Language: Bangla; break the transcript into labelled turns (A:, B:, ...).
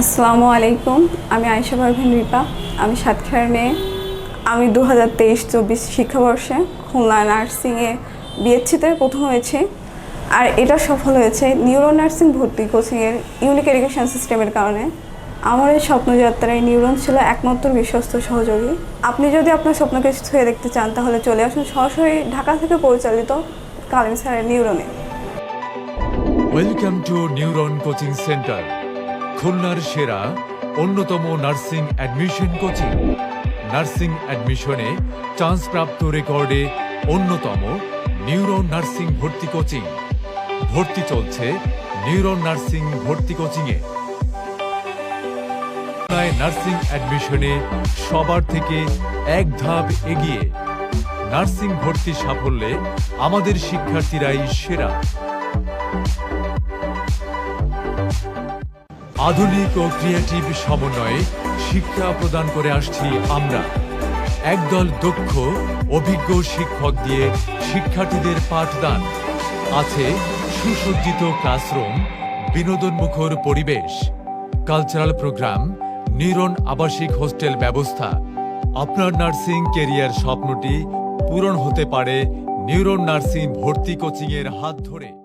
A: আসসালামু আলাইকুম, আমি আয়েশা পারভিন রিপা, আমি সাতক্ষীরার মেয়ে। আমি দু হাজার তেইশ চব্বিশ শিক্ষাবর্ষে খুলনা নার্সিংয়ে বিএসসিতে প্রথম হয়েছি, আর এটা সফল হয়েছে নিউরো নার্সিং ভর্তি কোচিংয়ের ইউনিক এডুকেশন সিস্টেমের কারণে। আমার এই স্বপ্নযাত্রায় নিউরন ছিল একমাত্র বিশ্বস্ত সহযোগী। আপনি যদি আপনার স্বপ্নকে ছুঁয়ে দেখতে চান, তাহলে চলে আসুন সরাসরি ঢাকা থেকে পরিচালিত কালিম স্যারের নিউরনে।
B: Welcome to neuron coaching centre খুলনার সেরা অন্যতম নার্সিং অ্যাডমিশন কোচিং। নার্সিং অ্যাডমিশনে চান্সপ্রাপ্ত রেকর্ডে অন্যতম নিউরন নার্সিং ভর্তি কোচিং। ভর্তি চলছে নিউরন নার্সিং ভর্তি কোচিংয়ে। নার্সিং অ্যাডমিশনে সবার থেকে এক ধাপ এগিয়ে নার্সিং ভর্তি সাফল্যে আমাদের শিক্ষার্থীরাই সেরা। আধুনিক ও ক্রিয়েটিভ সমন্বয়ে শিক্ষা প্রদান করে আসছি আমরা। একদল দক্ষ, অভিজ্ঞ শিক্ষক দিয়ে শিক্ষার্থীদের পাঠদান। আছে সুসজ্জিত ক্লাসরুম, বিনোদনমুখর পরিবেশ কালচারাল প্রোগ্রাম নিরন আবাসিক হোস্টেল ব্যবস্থা। আপনার নার্সিং কেরিয়ার স্বপ্নটি পূরণ হতে পারে নিউরন নার্সিং ভর্তি কোচিংয়ের হাত ধরে।